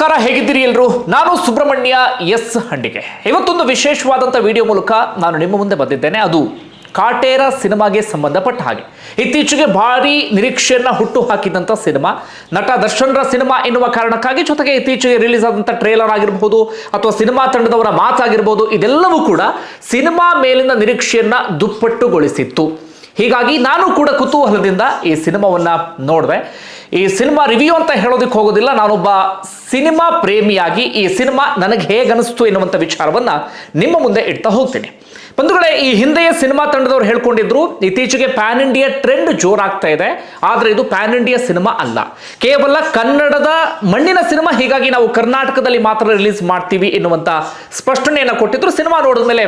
ನಮಸ್ಕಾರ, ಹೇಗಿದ್ದೀರಿ ಎಲ್ಲರೂ ನಾನು ಸುಬ್ರಹ್ಮಣ್ಯ ಎಸ್ ಹಂಡಿಗೆ. ಇವತ್ತೊಂದು ವಿಶೇಷವಾದಂಥ ವಿಡಿಯೋ ಮೂಲಕ ನಾನು ನಿಮ್ಮ ಮುಂದೆ ಬಂದಿದ್ದೇನೆ. ಅದು ಕಾಟೇರ ಸಿನಿಮಾಗೆ ಸಂಬಂಧಪಟ್ಟ ಹಾಗೆ. ಇತ್ತೀಚೆಗೆ ಭಾರಿ ನಿರೀಕ್ಷೆಯನ್ನ ಹುಟ್ಟು ಹಾಕಿದಂಥ ಸಿನಿಮಾ. ನಟ ದರ್ಶನ್ರ ಸಿನಿಮಾ ಎನ್ನುವ ಕಾರಣಕ್ಕಾಗಿ ಜೊತೆಗೆ ಇತ್ತೀಚೆಗೆ ರಿಲೀಸ್ ಆದಂಥ ಟ್ರೇಲರ್ ಆಗಿರಬಹುದು ಅಥವಾ ಸಿನಿಮಾ ತಂಡದವರ ಮಾತಾಗಿರ್ಬೋದು, ಇದೆಲ್ಲವೂ ಕೂಡ ಸಿನಿಮಾ ಮೇಲಿನ ನಿರೀಕ್ಷೆಯನ್ನ ದುಪ್ಪಟ್ಟುಗೊಳಿಸಿತ್ತು. ಹೀಗಾಗಿ ನಾನು ಕೂಡ ಕುತೂಹಲದಿಂದ ಈ ಸಿನಿಮಾವನ್ನ ನೋಡಿದೆ. ಈ ಸಿನಿಮಾ ರಿವ್ಯೂ ಅಂತ ಹೇಳೋದಕ್ಕೆ ಹೋಗೋದಿಲ್ಲ, ನಾನೊಬ್ಬ ಸಿನಿಮಾ ಪ್ರೇಮಿಯಾಗಿ ಈ ಸಿನಿಮಾ ನನಗೆ ಹೇಗೆ ಅನಿಸ್ತು ಎನ್ನುವಂಥ ವಿಚಾರವನ್ನು ನಿಮ್ಮ ಮುಂದೆ ಇಡ್ತಾ ಹೋಗ್ತೀನಿ. ಬಂಧುಗಳೇ, ಈ ಹಿಂದೆಯೇ ಸಿನಿಮಾ ತಂಡದವ್ರು ಹೇಳ್ಕೊಂಡಿದ್ರು, ಇತ್ತೀಚೆಗೆ ಪ್ಯಾನ್ ಇಂಡಿಯಾ ಟ್ರೆಂಡ್ ಜೋರಾಗ್ತಾ ಇದೆ, ಆದರೆ ಇದು ಪ್ಯಾನ್ ಇಂಡಿಯಾ ಸಿನಿಮಾ ಅಲ್ಲ. ಕೇವಲ ಕನ್ನಡದ ಮಣ್ಣಿನ ಸಿನಿಮಾ, ಹೀಗಾಗಿ ನಾವು ಕರ್ನಾಟಕದಲ್ಲಿ ಮಾತ್ರ ರಿಲೀಸ್ ಮಾಡ್ತೀವಿ ಎನ್ನುವಂಥ ಸ್ಪಷ್ಟನೆಯನ್ನು ಕೊಟ್ಟಿದ್ರು. ಸಿನಿಮಾ ನೋಡಿದ ಮೇಲೆ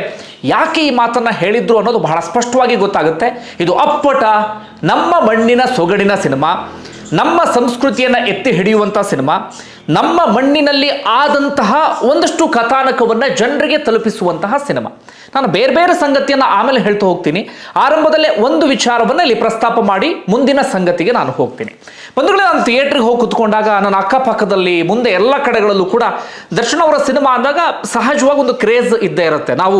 ಯಾಕೆ ಈ ಮಾತನ್ನು ಹೇಳಿದ್ರು ಅನ್ನೋದು ಬಹಳ ಸ್ಪಷ್ಟವಾಗಿ ಗೊತ್ತಾಗುತ್ತೆ. ಇದು ಅಪ್ಪಟ ನಮ್ಮ ಮಣ್ಣಿನ ಸೊಗಡಿನ ಸಿನಿಮಾ. ನಮ್ಮ ಸಂಸ್ಕೃತಿಯನ್ನು ಎತ್ತಿ ಹಿಡಿಯುವಂಥ ಸಿನಿಮಾ ನಮ್ಮ ಮಣ್ಣಿನಲ್ಲಿ ಆದಂತಹ ಒಂದಷ್ಟು ಕಥಾನಕವನ್ನು ಜನರಿಗೆ ತಲುಪಿಸುವಂತಹ ಸಿನಿಮಾ. ನಾನು ಬೇರೆ ಬೇರೆ ಸಂಗತಿಯನ್ನು ಆಮೇಲೆ ಹೇಳ್ತಾ ಹೋಗ್ತೀನಿ. ಆರಂಭದಲ್ಲೇ ಒಂದು ವಿಚಾರವನ್ನು ಇಲ್ಲಿ ಪ್ರಸ್ತಾಪ ಮಾಡಿ ಮುಂದಿನ ಸಂಗತಿಗೆ ನಾನು ಹೋಗ್ತೀನಿ. ಬಂಧುಗಳೇ, ನಾನು ಥಿಯೇಟ್ರಿಗೆ ಹೋಗಿ ಕುತ್ಕೊಂಡಾಗ ನನ್ನ ಅಕ್ಕಪಕ್ಕದಲ್ಲಿ ಮುಂದೆ ಎಲ್ಲ ಕಡೆಗಳಲ್ಲೂ ಕೂಡ ದರ್ಶನ್ ಅವರ ಸಿನಿಮಾ ಅಂದಾಗ ಸಹಜವಾಗಿ ಒಂದು ಕ್ರೇಜ್ ಇದ್ದೇ ಇರುತ್ತೆ. ನಾವು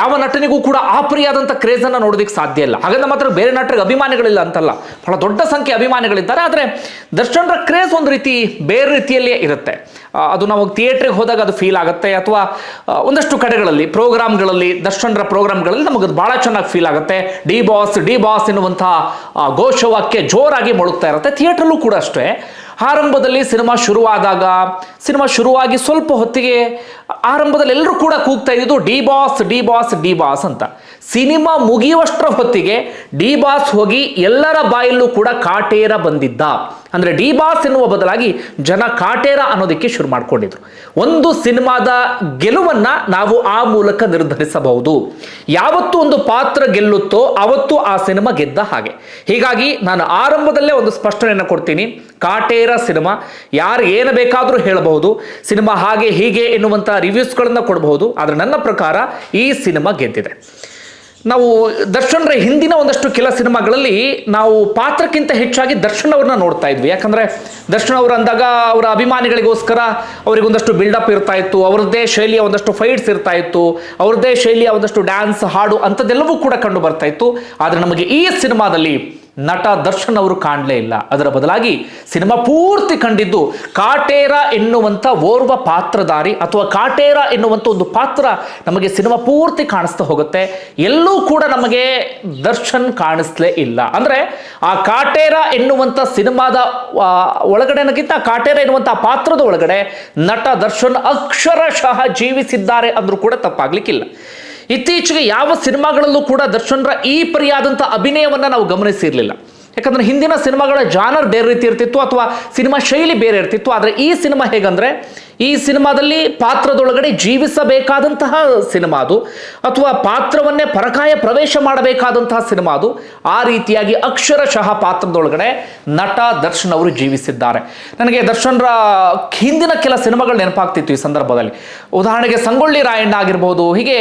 ಯಾವ ನಟನಿಗೂ ಕೂಡ ಆಪರಿಯಾದಂಥ ಕ್ರೇಜನ್ನು ನೋಡೋದಕ್ಕೆ ಸಾಧ್ಯ ಇಲ್ಲ. ಹಾಗಂದ್ರೆ ಮಾತ್ರ ಬೇರೆ ನಟರಿಗೆ ಅಭಿಮಾನಿಗಳಿಲ್ಲ ಅಂತಲ್ಲ. ಬಹಳ ದೊಡ್ಡ ಸಂಖ್ಯೆ ಅಭಿಮಾನಿಗಳಿದ್ದಾರೆ. ಆದರೆ ದರ್ಶನ್ರ ಕ್ರೇಜ್ ಒಂದು ರೀತಿ ಬೇರೆ ರೀತಿಯಲ್ಲಿಯೇ ಇರುತ್ತೆ. ಅದು ನಾವು ಥಿಯೇಟ್ರಿಗೆ ಹೋದಾಗ ಅದು ಫೀಲ್ ಆಗುತ್ತೆ ಅಥವಾ ಒಂದಷ್ಟು ಕಡೆಗಳಲ್ಲಿ ಪ್ರೋಗ್ರಾಮ್ಗಳಲ್ಲಿ ದರ್ಶನರ ಪ್ರೋಗ್ರಾಮ್ಗಳಲ್ಲಿ ನಮಗೆ ಅದು ಭಾಳ ಚೆನ್ನಾಗಿ ಫೀಲ್ ಆಗುತ್ತೆ. ಡಿ ಬಾಸ್ ಡಿ ಬಾಸ್ ಎನ್ನುವಂತಹ ಘೋಷವಾಕ್ಯ ಜೋರಾಗಿ ಮುಳುಗ್ತಾ ಇರುತ್ತೆ. ಥಿಯೇಟ್ರಲ್ಲೂ ಕೂಡ ಅಷ್ಟೇ. ಆರಂಭದಲ್ಲಿ ಸಿನಿಮಾ ಶುರುವಾದಾಗ, ಸಿನಿಮಾ ಶುರುವಾಗಿ ಸ್ವಲ್ಪ ಹೊತ್ತಿಗೆ, ಆರಂಭದಲ್ಲಿ ಎಲ್ಲರೂ ಕೂಡ ಕೂಗ್ತಾ ಇದ್ದಿದ್ದು D boss D boss D boss ಅಂತ. ಸಿನಿಮಾ ಮುಗಿಯುವಷ್ಟರ ಹೊತ್ತಿಗೆ ಡಿ ಬಾಸ್ ಹೋಗಿ ಎಲ್ಲರ ಬಾಯಲ್ಲೂ ಕೂಡ ಕಾಟೇರ ಬಂದಿದ್ದ. ಅಂದ್ರೆ ಡಿ ಬಾಸ್ ಎನ್ನುವ ಬದಲಾಗಿ ಜನ ಕಾಟೇರ ಅನ್ನೋದಕ್ಕೆ ಶುರು ಮಾಡಿಕೊಂಡಿದ್ರು. ಒಂದು ಸಿನಿಮಾದ ಗೆಲುವನ್ನು ನಾವು ಆ ಮೂಲಕ ನಿರ್ಧರಿಸಬಹುದು. ಯಾವತ್ತು ಒಂದು ಪಾತ್ರ ಗೆಲ್ಲುತ್ತೋ ಅವತ್ತು ಆ ಸಿನಿಮಾ ಗೆದ್ದ ಹಾಗೆ. ಹೀಗಾಗಿ ನಾನು ಆರಂಭದಲ್ಲೇ ಒಂದು ಸ್ಪಷ್ಟನೆಯನ್ನು ಕೊಡ್ತೀನಿ. ಕಾಟೇರ ಸಿನಿಮಾ ಯಾರು ಏನು ಬೇಕಾದರೂ ಹೇಳಬಹುದು. ಸಿನಿಮಾ ಹಾಗೆ ಹೀಗೆ ಎನ್ನುವಂಥ ರಿವ್ಯೂಸ್ಗಳನ್ನು ಕೊಡಬಹುದು. ಆದರೆ ನನ್ನ ಪ್ರಕಾರ ಈ ಸಿನಿಮಾ ಗೆದ್ದಿದೆ. ನಾವು ದರ್ಶನ್ರ ಹಿಂದಿನ ಒಂದಷ್ಟು ಕೆಲ ಸಿನಿಮಾಗಳಲ್ಲಿ ನಾವು ಪಾತ್ರಕ್ಕಿಂತ ಹೆಚ್ಚಾಗಿ ದರ್ಶನ್ ಅವ್ರನ್ನ ನೋಡ್ತಾ ಇದ್ವಿ. ಯಾಕಂದ್ರೆ ದರ್ಶನ್ ಅವರು ಅಂದಾಗ ಅವರ ಅಭಿಮಾನಿಗಳಿಗೋಸ್ಕರ ಅವರಿಗೊಂದಷ್ಟು ಬಿಲ್ಡಪ್ ಇರ್ತಾ ಇತ್ತು, ಅವ್ರದ್ದೇ ಶೈಲಿಯ ಒಂದಷ್ಟು ಫೈಟ್ಸ್ ಇರ್ತಾ ಇತ್ತು, ಅವ್ರದ್ದೇ ಶೈಲಿಯ ಒಂದಷ್ಟು ಡ್ಯಾನ್ಸ್ ಹಾಡು ಅಂಥದ್ದೆಲ್ಲವೂ ಕೂಡ ಕಂಡು ಬರ್ತಾ ಇತ್ತು. ಆದರೆ ನಮಗೆ ಈ ಸಿನಿಮಾದಲ್ಲಿ ನಟ ದರ್ಶನ್ ಅವರು ಕಾಣಲೇ ಇಲ್ಲ. ಅದರ ಬದಲಾಗಿ ಸಿನಿಮಾ ಪೂರ್ತಿ ಕಂಡಿದ್ದು ಕಾಟೇರ ಎನ್ನುವಂಥ ಓರ್ವ ಪಾತ್ರಧಾರಿ ಅಥವಾ ಕಾಟೇರ ಎನ್ನುವಂಥ ಒಂದು ಪಾತ್ರ ನಮಗೆ ಸಿನಿಮಾ ಪೂರ್ತಿ ಕಾಣಿಸ್ತಾ ಹೋಗುತ್ತೆ. ಎಲ್ಲೂ ಕೂಡ ನಮಗೆ ದರ್ಶನ್ ಕಾಣಿಸ್ಲೇ ಇಲ್ಲ. ಅಂದರೆ ಆ ಕಾಟೇರ ಎನ್ನುವಂಥ ಸಿನಿಮಾದ ಒಳಗಡೆನಗಿಂತ ಕಾಟೇರ ಎನ್ನುವಂಥ ಪಾತ್ರದ ಒಳಗಡೆ ನಟ ದರ್ಶನ್ ಅಕ್ಷರಶಃ ಜೀವಿಸಿದ್ದಾರೆ ಅಂದರೂ ಕೂಡ ತಪ್ಪಾಗ್ಲಿಕ್ಕಿಲ್ಲ. ಇತ್ತೀಚೆಗೆ ಯಾವ ಸಿನಿಮಾಗಳಲ್ಲೂ ಕೂಡ ದರ್ಶನ್ರ ಈ ಪರಿಯಾದಂಥ ಅಭಿನಯವನ್ನು ನಾವು ಗಮನಿಸಿರಲಿಲ್ಲ. ಯಾಕಂದ್ರೆ ಹಿಂದಿನ ಸಿನಿಮಾಗಳ ಜಾನರ್ ಬೇರೆ ರೀತಿ ಇರ್ತಿತ್ತು ಅಥವಾ ಸಿನಿಮಾ ಶೈಲಿ ಬೇರೆ ಇರ್ತಿತ್ತು. ಆದರೆ ಈ ಸಿನಿಮಾ ಹೇಗಂದ್ರೆ ಈ ಸಿನಿಮಾದಲ್ಲಿ ಪಾತ್ರದೊಳಗಡೆ ಜೀವಿಸಬೇಕಾದಂತಹ ಸಿನಿಮಾ ಅದು, ಅಥವಾ ಪಾತ್ರವನ್ನೇ ಪರಕಾಯ ಪ್ರವೇಶ ಮಾಡಬೇಕಾದಂತಹ ಸಿನಿಮಾ ಅದು. ಆ ರೀತಿಯಾಗಿ ಅಕ್ಷರಶಃ ಪಾತ್ರದೊಳಗಡೆ ನಟ ದರ್ಶನ್ ಅವರು ಜೀವಿಸಿದ್ದಾರೆ. ನನಗೆ ದರ್ಶನ್ರ ಹಿಂದಿನ ಕೆಲ ಸಿನಿಮಾಗಳು ನೆನಪಾಗ್ತಿತ್ತು ಈ ಸಂದರ್ಭದಲ್ಲಿ. ಉದಾಹರಣೆಗೆ ಸಂಗೊಳ್ಳಿ ರಾಯಣ್ಣ ಆಗಿರ್ಬೋದು, ಹೀಗೆ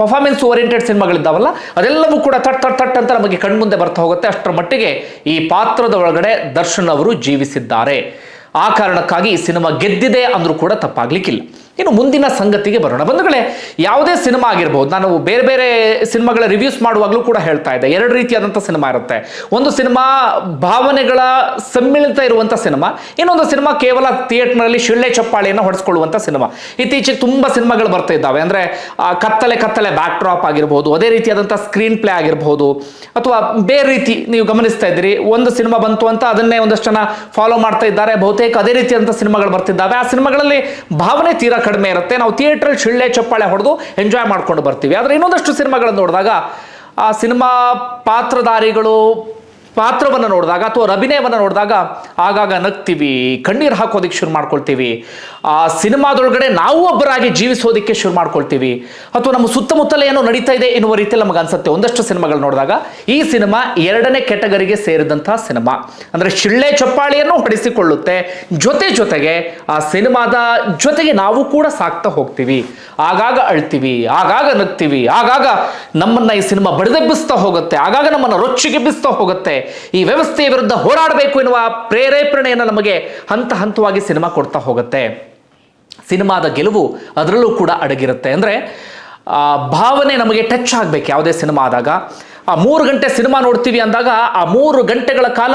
ಪರ್ಫಾರ್ಮೆನ್ಸ್ ಓರಿಯೆಂಟೆಡ್ ಸಿನಿಮಾಗಳಿದ್ದಾವಲ್ಲ, ಅದೆಲ್ಲವೂ ಕೂಡ ತಟ್ ತಟ್ ತಟ್ ಅಂತ ನಮಗೆ ಕಣ್ಮುಂದೆ ಬರ್ತಾ ಹೋಗುತ್ತೆ. ಅಷ್ಟರ ಮಟ್ಟಿಗೆ ಈ ಪಾತ್ರದ ಒಳಗಡೆ ದರ್ಶನ್ ಅವರು ಜೀವಿಸಿದ್ದಾರೆ. ಆ ಕಾರಣಕ್ಕಾಗಿ ಈ ಸಿನಿಮಾ ಗೆದ್ದಿದೆ ಅಂದ್ರೂ ಕೂಡ ತಪ್ಪಾಗ್ಲಿಕ್ಕಿಲ್ಲ. ಇನ್ನು ಮುಂದಿನ ಸಂಗತಿಗೆ ಬರೋಣ. ಬಂಧುಗಳೇ, ಯಾವುದೇ ಸಿನಿಮಾ ಆಗಿರ್ಬೋದು, ನಾನು ಬೇರೆ ಬೇರೆ ಸಿನಿಮಾಗಳ ರಿವ್ಯೂಸ್ ಮಾಡುವಾಗಲೂ ಕೂಡ ಹೇಳ್ತಾ ಇದ್ದೆ. ಎರಡು ರೀತಿಯಾದಂಥ ಸಿನಿಮಾ ಇರುತ್ತೆ. ಒಂದು ಸಿನಿಮಾ ಭಾವನೆಗಳ ಸಮ್ಮಿಳಿತ ಇರುವಂಥ ಸಿನಿಮಾ, ಇನ್ನೊಂದು ಸಿನಿಮಾ ಕೇವಲ ಥಿಯೇಟರ್ನಲ್ಲಿ ಶಿಳ್ಳೆ ಚಪ್ಪಾಳಿಯನ್ನು ಹೊಡೆಸ್ಕೊಳ್ಳುವಂಥ ಸಿನಿಮಾ. ಇತ್ತೀಚೆಗೆ ತುಂಬ ಸಿನಿಮಾಗಳು ಬರ್ತಾ ಇದ್ದಾವೆ. ಅಂದರೆ ಕತ್ತಲೆ ಕತ್ತಲೆ ಬ್ಯಾಕ್ ಡ್ರಾಪ್ ಆಗಿರ್ಬೋದು, ಅದೇ ರೀತಿಯಾದಂಥ ಸ್ಕ್ರೀನ್ ಪ್ಲೇ ಆಗಿರ್ಬೋದು, ಅಥವಾ ಬೇರೆ ರೀತಿ ನೀವು ಗಮನಿಸ್ತಾ ಇದ್ದೀರಿ, ಒಂದು ಸಿನಿಮಾ ಬಂತು ಅಂತ ಅದನ್ನೇ ಒಂದಷ್ಟು ಜನ ಫಾಲೋ ಮಾಡ್ತಾ ಇದ್ದಾರೆ. ಬಹುತೇಕ ಅದೇ ರೀತಿಯಾದಂಥ ಸಿನಿಮಾಗಳು ಬರ್ತಿದ್ದಾವೆ. ಆ ಸಿನಿಮಾಗಳಲ್ಲಿ ಭಾವನೆ ತೀರಾ ಕಡಿಮೆ ಇರುತ್ತೆ. ನಾವು ಥಿಯೇಟ್ರಲ್ಲಿ ಶಿಳ್ಳೆ, ಚಪ್ಪಾಳೆ ಹೊಡೆದು ಎಂಜಾಯ್ ಮಾಡ್ಕೊಂಡು ಬರ್ತೀವಿ. ಆದರೆ ಇನ್ನೊಂದಷ್ಟು ಸಿನಿಮಾಗಳನ್ನು ನೋಡಿದಾಗ ಆ ಸಿನಿಮಾ ಪಾತ್ರಧಾರಿಗಳು ಪಾತ್ರವನ್ನು ನೋಡಿದಾಗ ಅಥವಾ ಅಭಿನಯವನ್ನು ನೋಡಿದಾಗ ಆಗಾಗ ನಗ್ತೀವಿ, ಕಣ್ಣೀರು ಹಾಕೋದಕ್ಕೆ ಶುರು ಮಾಡ್ಕೊಳ್ತೀವಿ. ಆ ಸಿನಿಮಾದೊಳಗಡೆ ನಾವು ಒಬ್ಬರಾಗಿ ಜೀವಿಸೋದಕ್ಕೆ ಶುರು ಮಾಡ್ಕೊಳ್ತೀವಿ. ಅಥವಾ ನಮ್ಮ ಸುತ್ತಮುತ್ತಲೇ ಏನೋ ನಡೀತಾ ಇದೆ ಎನ್ನುವ ರೀತಿಯಲ್ಲಿ ನಮಗೆ ಅನ್ಸುತ್ತೆ. ಒಂದಷ್ಟು ಸಿನಿಮಾಗಳು ನೋಡಿದಾಗ ಈ ಸಿನಿಮಾ ಎರಡನೇ ಕೆಟಗರಿಗೆ ಸೇರಿದಂತಹ ಸಿನಿಮಾ. ಅಂದರೆ ಶಿಳ್ಳೆ ಚಪ್ಪಾಳಿಯನ್ನು ಹೊಡೆಸಿಕೊಳ್ಳುತ್ತೆ. ಜೊತೆ ಜೊತೆಗೆ ಆ ಸಿನಿಮಾದ ಜೊತೆಗೆ ನಾವು ಕೂಡ ಸಾಕ್ತಾ ಹೋಗ್ತೀವಿ. ಆಗಾಗ ಅಳ್ತೀವಿ, ಆಗಾಗ ನಗ್ತೀವಿ, ಆಗಾಗ ನಮ್ಮನ್ನ ಈ ಸಿನಿಮಾ ಬಡಿದೆಬ್ಬಿಸ್ತಾ ಹೋಗುತ್ತೆ. ಆಗಾಗ ನಮ್ಮನ್ನ ರೊಚ್ಚಿಗೆಬ್ಬಿಸ್ತಾ ಹೋಗುತ್ತೆ. ಈ ವ್ಯವಸ್ಥೆಯ ವಿರುದ್ಧ ಹೋರಾಡಬೇಕು ಎನ್ನುವ ಪ್ರೇರೇಪಣೆಯನ್ನು ನಮಗೆ ಹಂತ ಹಂತವಾಗಿ ಸಿನಿಮಾ ಕೊಡ್ತಾ ಹೋಗುತ್ತೆ. ಸಿನಿಮಾದ ಗೆಲುವು ಅದರಲ್ಲೂ ಕೂಡ ಅಡಗಿರುತ್ತೆ. ಅಂದರೆ ಭಾವನೆ ನಮಗೆ ಟಚ್ ಆಗಬೇಕು ಯಾವುದೇ ಸಿನಿಮಾ ಆದಾಗ. ಆ, ಮೂರು ಗಂಟೆ ಸಿನಿಮಾ ನೋಡ್ತೀವಿ ಅಂದಾಗ ಆ ಮೂರು ಗಂಟೆಗಳ ಕಾಲ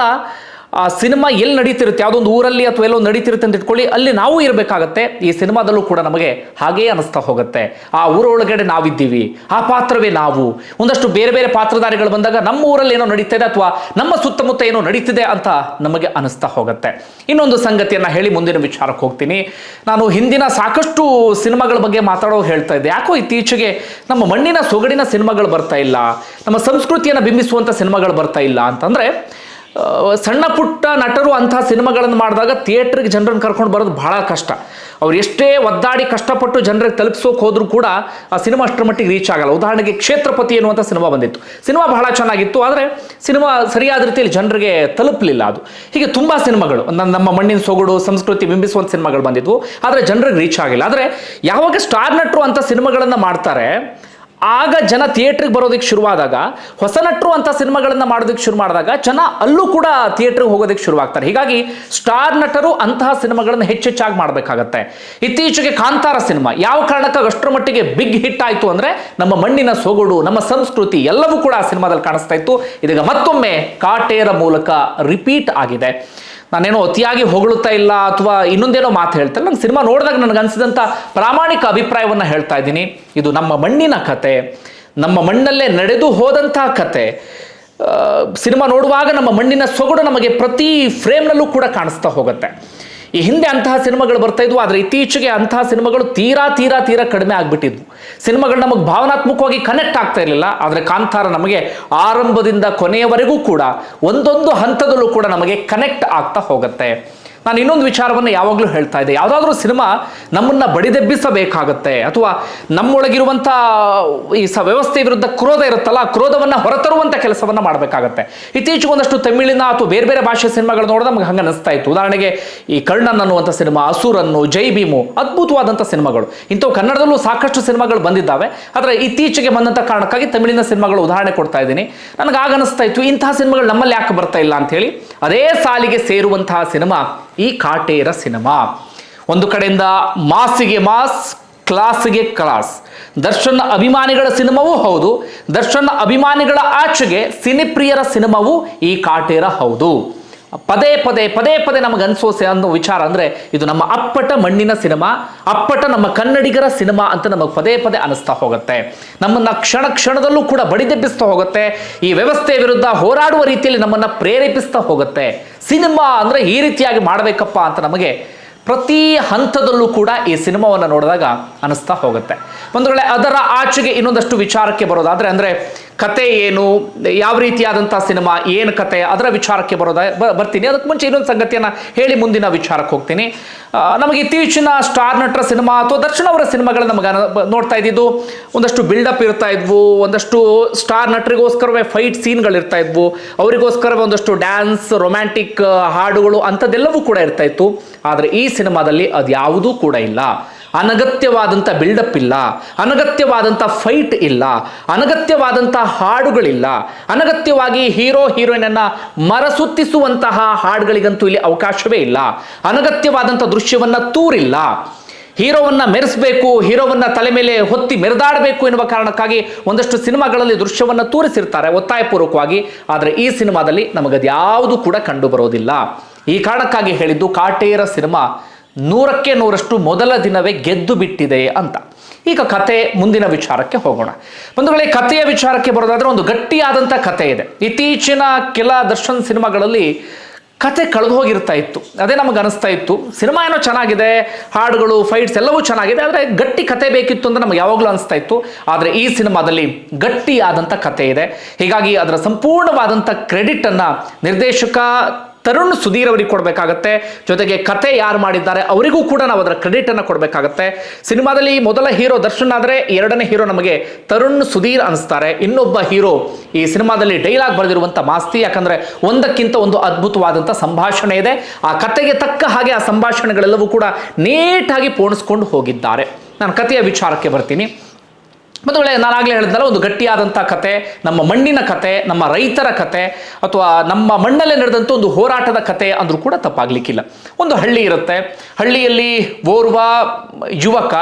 ಆ ಸಿನಿಮಾ ಎಲ್ಲಿ ನಡೀತಿರುತ್ತೆ? ಯಾವುದೋ ಒಂದು ಊರಲ್ಲಿ ಅಥವಾ ಎಲ್ಲೋ ನಡೀತಿರುತ್ತೆ ಅಂತ ಇಟ್ಕೊಳ್ಳಿ, ಅಲ್ಲಿ ನಾವು ಇರಬೇಕಾಗತ್ತೆ. ಈ ಸಿನಿಮಾದಲ್ಲೂ ಕೂಡ ನಮಗೆ ಹಾಗೇ ಅನಿಸ್ತಾ ಹೋಗುತ್ತೆ. ಆ ಊರೊಳಗಡೆ ನಾವಿದ್ದೀವಿ. ಆ ಪಾತ್ರವೇ ನಾವು. ಒಂದಷ್ಟು ಬೇರೆ ಬೇರೆ ಪಾತ್ರಧಾರಿಗಳು ಬಂದಾಗ ನಮ್ಮ ಊರಲ್ಲಿ ಏನೋ ನಡೀತಿದೆ ಅಥವಾ ನಮ್ಮ ಸುತ್ತಮುತ್ತ ಏನೋ ನಡೀತಿದೆ ಅಂತ ನಮಗೆ ಅನಿಸ್ತಾ ಹೋಗುತ್ತೆ. ಇನ್ನೊಂದು ಸಂಗತಿಯನ್ನು ಹೇಳಿ ಮುಂದಿನ ವಿಚಾರಕ್ಕೆ ಹೋಗ್ತೀನಿ. ನಾನು ಹಿಂದಿನ ಸಾಕಷ್ಟು ಸಿನಿಮಾಗಳ ಬಗ್ಗೆ ಮಾತಾಡೋ ಹೇಳ್ತಾ ಇದ್ದೆ. ಯಾಕೋ ಇತ್ತೀಚೆಗೆ ನಮ್ಮ ಮಣ್ಣಿನ ಸೊಗಡಿನ ಸಿನಿಮಾಗಳು ಬರ್ತಾ ಇಲ್ಲ. ನಮ್ಮ ಸಂಸ್ಕೃತಿಯನ್ನು ಬಿಂಬಿಸುವಂಥ ಸಿನಿಮಾಗಳು ಬರ್ತಾ ಇಲ್ಲ ಅಂತಂದರೆ ಸಣ್ಣ ಪುಟ್ಟ ನಟರು ಅಂಥ ಸಿನಿಮಾಗಳನ್ನು ಮಾಡಿದಾಗ ಥಿಯೇಟ್ರಿಗೆ ಜನರನ್ನು ಕರ್ಕೊಂಡು ಬರೋದು ಭಾಳ ಕಷ್ಟ. ಅವ್ರು ಎಷ್ಟೇ ಒದ್ದಾಡಿ ಕಷ್ಟಪಟ್ಟು ಜನರಿಗೆ ತಲುಪಿಸೋಕೆ ಹೋದರೂ ಕೂಡ ಆ ಸಿನಿಮಾ ಅಷ್ಟರ ಮಟ್ಟಿಗೆ ರೀಚ್ ಆಗಲ್ಲ. ಉದಾಹರಣೆಗೆ ಕ್ಷೇತ್ರಪತಿ ಎನ್ನುವಂಥ ಸಿನಿಮಾ ಬಂದಿತ್ತು. ಸಿನಿಮಾ ಬಹಳ ಚೆನ್ನಾಗಿತ್ತು, ಆದರೆ ಸಿನಿಮಾ ಸರಿಯಾದ ರೀತಿಯಲ್ಲಿ ಜನರಿಗೆ ತಲುಪಲಿಲ್ಲ ಅದು. ಹೀಗೆ ತುಂಬ ಸಿನಿಮಾಗಳು ನಮ್ಮ ಮಣ್ಣಿನ ಸೊಗಡು, ಸಂಸ್ಕೃತಿ ಬಿಂಬಿಸುವಂಥ ಸಿನಿಮಾಗಳು ಬಂದಿದ್ವು, ಆದರೆ ಜನರಿಗೆ ರೀಚ್ ಆಗಿಲ್ಲ. ಆದರೆ ಯಾವಾಗ ಸ್ಟಾರ್ ನಟರು ಅಂತ ಸಿನಿಮಾಗಳನ್ನು ಮಾಡ್ತಾರೆ ಆಗ ಜನ ಥಿಯೇಟ್ರಿಗೆ ಬರೋದಕ್ಕೆ ಶುರುವಾದಾಗ ಹೊಸ ನಟರು ಅಂತ ಸಿನಿಮಾಗಳನ್ನು ಮಾಡೋದಕ್ಕೆ ಶುರು ಮಾಡಿದಾಗ ಜನ ಅಲ್ಲೂ ಕೂಡ ಥಿಯೇಟ್ರಿಗೆ ಹೋಗೋದಕ್ಕೆ ಶುರುವಾಗ್ತಾರೆ. ಹೀಗಾಗಿ ಸ್ಟಾರ್ ನಟರು ಅಂತಹ ಸಿನಿಮಾಗಳನ್ನು ಹೆಚ್ಚೆಚ್ಚಾಗಿ ಮಾಡಬೇಕಾಗತ್ತೆ. ಇತ್ತೀಚೆಗೆ ಕಾಂತಾರ ಸಿನಿಮಾ, ಯಾವ ಕಾರಣಕ್ಕಾಗಿ ಅಷ್ಟರ ಮಟ್ಟಿಗೆ ಬಿಗ್ ಹಿಟ್ ಆಯಿತು ಅಂದರೆ ನಮ್ಮ ಮಣ್ಣಿನ ಸೊಗಡು, ನಮ್ಮ ಸಂಸ್ಕೃತಿ ಎಲ್ಲವೂ ಕೂಡ ಆ ಸಿನಿಮಾದಲ್ಲಿ ಕಾಣಿಸ್ತಾ ಇತ್ತು. ಇದೀಗ ಮತ್ತೊಮ್ಮೆ ಕಾಟೇರ ಮೂಲಕ ರಿಪೀಟ್ ಆಗಿದೆ. ನಾನೇನೋ ಅತಿಯಾಗಿ ಹೊಗಳುತ್ತಾ ಇಲ್ಲ ಅಥವಾ ಇನ್ನೊಂದೇನೋ ಮಾತು ಹೇಳ್ತಾರೆ. ನಂಗೆ ಸಿನಿಮಾ ನೋಡಿದಾಗ ನನಗೆ ಅನಿಸಿದಂಥ ಪ್ರಾಮಾಣಿಕ ಅಭಿಪ್ರಾಯವನ್ನು ಹೇಳ್ತಾ ಇದ್ದೀನಿ. ಇದು ನಮ್ಮ ಮಣ್ಣಿನ ಕತೆ, ನಮ್ಮ ಮಣ್ಣಲ್ಲೇ ನಡೆದು ಹೋದಂಥ ಕತೆ. ಸಿನಿಮಾ ನೋಡುವಾಗ ನಮ್ಮ ಮಣ್ಣಿನ ಸೊಗಡು ನಮಗೆ ಪ್ರತಿ ಫ್ರೇಮ್ನಲ್ಲೂ ಕೂಡ ಕಾಣಿಸ್ತಾ ಹೋಗುತ್ತೆ. ಈ ಹಿಂದೆ ಅಂತಹ ಸಿನಿಮಾಗಳು ಬರ್ತಾ ಇದ್ವು, ಆದರೆ ಇತ್ತೀಚೆಗೆ ಅಂತಹ ಸಿನಿಮಾಗಳು ತೀರಾ ತೀರಾ ತೀರಾ ಕಡಿಮೆ ಆಗಿಬಿಟ್ಟಿದ್ವು. ಸಿನಿಮಾಗಳು ನಮಗೆ ಭಾವನಾತ್ಮಕವಾಗಿ ಕನೆಕ್ಟ್ ಆಗ್ತಾ ಇರಲಿಲ್ಲ, ಆದರೆ ಕಾಂತಾರ ನಮಗೆ ಆರಂಭದಿಂದ ಕೊನೆಯವರೆಗೂ ಕೂಡ ಒಂದೊಂದು ಹಂತದಲ್ಲೂ ಕೂಡ ನಮಗೆ ಕನೆಕ್ಟ್ ಆಗ್ತಾ ಹೋಗುತ್ತೆ. ನಾನು ಇನ್ನೊಂದು ವಿಚಾರವನ್ನು ಯಾವಾಗಲೂ ಹೇಳ್ತಾ ಇದ್ದೆ. ಯಾವುದಾದ್ರೂ ಸಿನಿಮಾ ನಮ್ಮನ್ನು ಬಡಿದೆಬ್ಬಿಸಬೇಕಾಗತ್ತೆ. ಅಥವಾ ನಮ್ಮೊಳಗಿರುವಂಥ ಈ ಸ ವ್ಯವಸ್ಥೆ ವಿರುದ್ಧ ಕ್ರೋಧ ಇರುತ್ತಲ್ಲ, ಆ ಕ್ರೋಧವನ್ನು ಹೊರತರುವಂಥ ಕೆಲಸವನ್ನು ಮಾಡಬೇಕಾಗತ್ತೆ. ಇತ್ತೀಚೆಗೆ ಒಂದಷ್ಟು ತಮಿಳಿನ ಅಥವಾ ಬೇರೆ ಬೇರೆ ಭಾಷೆ ಸಿನಿಮಾಗಳು ನೋಡಿದ್ರೆ ನಮ್ಗೆ ಹಂಗೆ ಅನಿಸ್ತಾ ಇತ್ತು ಉದಾಹರಣೆಗೆ ಈ ಕರ್ಣನ್ ಅನ್ನುವಂಥ ಸಿನಿಮಾ, ಅಸುರನ್ನು, ಜೈ ಭೀಮು ಅದ್ಭುತವಾದಂಥ ಸಿನಿಮಾಗಳು. ಇಂಥವು ಕನ್ನಡದಲ್ಲೂ ಸಾಕಷ್ಟು ಸಿನಿಮಾಗಳು ಬಂದಿದ್ದಾವೆ. ಆದರೆ ಇತ್ತೀಚೆಗೆ ಬಂದಂಥ ಕಾರಣಕ್ಕಾಗಿ ತಮಿಳಿನ ಸಿನಿಮಾಗಳು ಉದಾಹರಣೆ ಕೊಡ್ತಾ ಇದ್ದೀನಿ. ನನಗೆ ಆಗ ಅನಿಸ್ತಾ ಇತ್ತು ಇಂತಹ ಸಿನಿಮಾಗಳು ನಮ್ಮಲ್ಲಿ ಯಾಕೆ ಬರ್ತಾ ಇಲ್ಲ ಅಂತ ಹೇಳಿ ಅದೇ ಸಾಲಿಗೆ ಸೇರುವಂತಹ ಸಿನಿಮಾ ಈ ಕಾಟೇರ ಸಿನಿಮಾ. ಒಂದು ಕಡೆಯಿಂದ ಮಾಸಿಗೆ ಮಾಸ್, ಕ್ಲಾಸ್ಗೆ ಕ್ಲಾಸ್. ದರ್ಶನ್ ಅಭಿಮಾನಿಗಳ ಸಿನಿಮಾವೂ ಹೌದು. ದರ್ಶನ್ ಅಭಿಮಾನಿಗಳ ಆಚೆಗೆ ಸಿನಿಪ್ರಿಯರ ಸಿನಿಮಾವೂ ಈ ಕಾಟೇರ ಹೌದು. ಪದೇ ಪದೇ ಪದೇ ಪದೇ ನಮಗೆ ಅನಿಸೋ ಅನ್ನೋ ವಿಚಾರ ಅಂದರೆ ಇದು ನಮ್ಮ ಅಪ್ಪಟ ಮಣ್ಣಿನ ಸಿನಿಮಾ, ಅಪ್ಪಟ ನಮ್ಮ ಕನ್ನಡಿಗರ ಸಿನಿಮಾ ಅಂತ ನಮಗೆ ಪದೇ ಪದೇ ಅನಿಸ್ತಾ ಹೋಗುತ್ತೆ. ನಮ್ಮನ್ನು ಕ್ಷಣ ಕ್ಷಣದಲ್ಲೂ ಕೂಡ ಬಡಿದೆಬ್ಬಿಸ್ತಾ ಹೋಗುತ್ತೆ. ಈ ವ್ಯವಸ್ಥೆ ವಿರುದ್ಧ ಹೋರಾಡುವ ರೀತಿಯಲ್ಲಿ ನಮ್ಮನ್ನು ಪ್ರೇರೇಪಿಸ್ತಾ ಹೋಗುತ್ತೆ. ಸಿನಿಮಾ ಅಂದರೆ ಈ ರೀತಿಯಾಗಿ ಮಾಡಬೇಕಪ್ಪ ಅಂತ ನಮಗೆ ಪ್ರತಿ ಹಂತದಲ್ಲೂ ಕೂಡ ಈ ಸಿನಿಮಾವನ್ನು ನೋಡಿದಾಗ ಅನಿಸ್ತಾ ಹೋಗುತ್ತೆ. ಒಂದು ವೇಳೆ ಅದರ ಆಚೆಗೆ ಇನ್ನೊಂದಷ್ಟು ವಿಚಾರಕ್ಕೆ ಬರೋದಾದರೆ ಅಂದರೆ ಕತೆ ಏನು, ಯಾವ ರೀತಿಯಾದಂಥ ಸಿನಿಮಾ, ಏನು ಕತೆ, ಅದರ ವಿಚಾರಕ್ಕೆ ಬರೋದ ಬರ್ತೀನಿ. ಅದಕ್ಕೆ ಮುಂಚೆ ಇನ್ನೊಂದು ಸಂಗತಿಯನ್ನು ಹೇಳಿ ಮುಂದಿನ ವಿಚಾರಕ್ಕೆ ಹೋಗ್ತೀನಿ. ನಮಗೆ ಇತ್ತೀಚಿನ ಸ್ಟಾರ್ ನಟರ ಸಿನಿಮಾ ಅಥವಾ ದರ್ಶನ್ ಅವರ ಸಿನಿಮಾಗಳು ನಮಗೆ ನೋಡ್ತಾ ಇದ್ದಿದ್ದು, ಒಂದಷ್ಟು ಬಿಲ್ಡಪ್ ಇರ್ತಾ ಇದ್ವು, ಒಂದಷ್ಟು ಸ್ಟಾರ್ ನಟರಿಗೋಸ್ಕರವೇ ಫೈಟ್ ಸೀನ್ಗಳು ಇರ್ತಾ ಇದ್ವು, ಅವರಿಗೋಸ್ಕರವೇ ಒಂದಷ್ಟು ಡ್ಯಾನ್ಸ್, ರೊಮ್ಯಾಂಟಿಕ್, ಹಾಡುಗಳು ಅಂಥದ್ದೆಲ್ಲವೂ ಕೂಡ ಇರ್ತಾ ಇತ್ತು. ಆದರೆ ಈ ಸಿನಿಮಾದಲ್ಲಿ ಅದು ಯಾವುದೂ ಕೂಡ ಇಲ್ಲ. ಅನಗತ್ಯವಾದಂಥ ಬಿಲ್ಡಪ್ ಇಲ್ಲ. ಅನಗತ್ಯವಾದಂಥ ಫೈಟ್ ಇಲ್ಲ. ಅನಗತ್ಯವಾದಂಥ ಹಾಡುಗಳಿಲ್ಲ. ಅನಗತ್ಯವಾಗಿ ಹೀರೋ, ಹೀರೋಯಿನನ್ನು ಮರಸುತ್ತಿಸುವಂತಹ ಹಾಡುಗಳಿಗಂತೂ ಇಲ್ಲಿ ಅವಕಾಶವೇ ಇಲ್ಲ. ಅನಗತ್ಯವಾದಂಥ ದೃಶ್ಯವನ್ನ ತೂರಿಲ್ಲ. ಹೀರೋವನ್ನ ಮೆರೆಸಬೇಕು, ಹೀರೋವನ್ನ ತಲೆ ಮೇಲೆ ಹೊತ್ತಿ ಮೆರೆದಾಡಬೇಕು ಎನ್ನುವ ಕಾರಣಕ್ಕಾಗಿ ಒಂದಷ್ಟು ಸಿನಿಮಾಗಳಲ್ಲಿ ದೃಶ್ಯವನ್ನ ತೋರಿಸಿರ್ತಾರೆ ಒತ್ತಾಯಪೂರ್ವಕವಾಗಿ. ಆದರೆ ಈ ಸಿನಿಮಾದಲ್ಲಿ ನಮಗದ್ಯಾವುದು ಕೂಡ ಕಂಡು ಬರೋದಿಲ್ಲ. ಈ ಕಾರಣಕ್ಕಾಗಿ ಹೇಳಿದ್ದು ಕಾಟೇರ ಸಿನಿಮಾ ನೂರಕ್ಕೆ ನೂರಷ್ಟು ಮೊದಲ ದಿನವೇ ಗೆದ್ದು ಬಿಟ್ಟಿದೆ ಅಂತ. ಈಗ ಕತೆ ಮುಂದಿನ ವಿಚಾರಕ್ಕೆ ಹೋಗೋಣ. ಬಂಧುಗಳೇ, ಕಥೆಯ ವಿಚಾರಕ್ಕೆ ಬರೋದಾದ್ರೆ ಒಂದು ಗಟ್ಟಿಯಾದಂಥ ಕತೆ ಇದೆ. ಇತ್ತೀಚಿನ ಕೆಲ ದರ್ಶನ್ ಸಿನಿಮಾಗಳಲ್ಲಿ ಕತೆ ಕಳೆದು ಹೋಗಿರ್ತಾ ಇತ್ತು. ಅದೇ ನಮಗೆ ಅನಿಸ್ತಾ ಇತ್ತು. ಸಿನಿಮಾ ಏನೋ ಚೆನ್ನಾಗಿದೆ, ಹಾಡುಗಳು, ಫೈಟ್ಸ್ ಎಲ್ಲವೂ ಚೆನ್ನಾಗಿದೆ, ಆದರೆ ಗಟ್ಟಿ ಕತೆ ಬೇಕಿತ್ತು ಅಂತ ನಮಗೆ ಯಾವಾಗಲೂ ಅನಿಸ್ತಾ ಇತ್ತು. ಆದರೆ ಈ ಸಿನಿಮಾದಲ್ಲಿ ಗಟ್ಟಿಯಾದಂಥ ಕತೆ ಇದೆ. ಹೀಗಾಗಿ ಅದರ ಸಂಪೂರ್ಣವಾದಂಥ ಕ್ರೆಡಿಟನ್ನು ನಿರ್ದೇಶಕ ತರುಣ್ ಸುಧೀರ್ ಅವರಿಗೆ ಕೊಡಬೇಕಾಗತ್ತೆ. ಜೊತೆಗೆ ಕತೆ ಯಾರು ಮಾಡಿದ್ದಾರೆ, ಅವರಿಗೂ ಕೂಡ ನಾವು ಅದರ ಕ್ರೆಡಿಟ್ ಅನ್ನು ಕೊಡಬೇಕಾಗತ್ತೆ. ಸಿನಿಮಾದಲ್ಲಿ ಮೊದಲ ಹೀರೋ ದರ್ಶನ್ ಆದರೆ ಎರಡನೇ ಹೀರೋ ನಮಗೆ ತರುಣ್ ಸುಧೀರ್ ಅನಿಸ್ತಾರೆ. ಇನ್ನೊಬ್ಬ ಹೀರೋ ಈ ಸಿನಿಮಾದಲ್ಲಿ ಡೈಲಾಗ್ ಬರೆದಿರುವಂಥ ಮಾಸ್ತಿ, ಯಾಕಂದ್ರೆ ಒಂದಕ್ಕಿಂತ ಒಂದು ಅದ್ಭುತವಾದಂಥ ಸಂಭಾಷಣೆ ಇದೆ. ಆ ಕತೆಗೆ ತಕ್ಕ ಹಾಗೆ ಆ ಸಂಭಾಷಣೆಗಳೆಲ್ಲವೂ ಕೂಡ ನೀಟಾಗಿ ಪೋಣಿಸ್ಕೊಂಡು ಹೋಗಿದ್ದಾರೆ. ನಾನು ಕಥೆಯ ವಿಚಾರಕ್ಕೆ ಬರ್ತೀನಿ. ಒಂದು ನಾನು ನಾನಾಗಲೇ ಹೇಳಿದ್ನಲ್ಲ ಒಂದು ಗಟ್ಟಿಯಾದಂಥ ಕತೆ, ನಮ್ಮ ಮಣ್ಣಿನ ಕತೆ, ನಮ್ಮ ರೈತರ ಕತೆ, ಅಥವಾ ನಮ್ಮ ಮಣ್ಣಲ್ಲೇ ನಡೆದಂಥ ಒಂದು ಹೋರಾಟದ ಕತೆ ಅಂದರೂ ಕೂಡ ತಪ್ಪಾಗಲಿಕ್ಕಿಲ್ಲ. ಒಂದು ಹಳ್ಳಿ ಇರುತ್ತೆ. ಹಳ್ಳಿಯಲ್ಲಿ ಓರ್ವ ಯುವಕ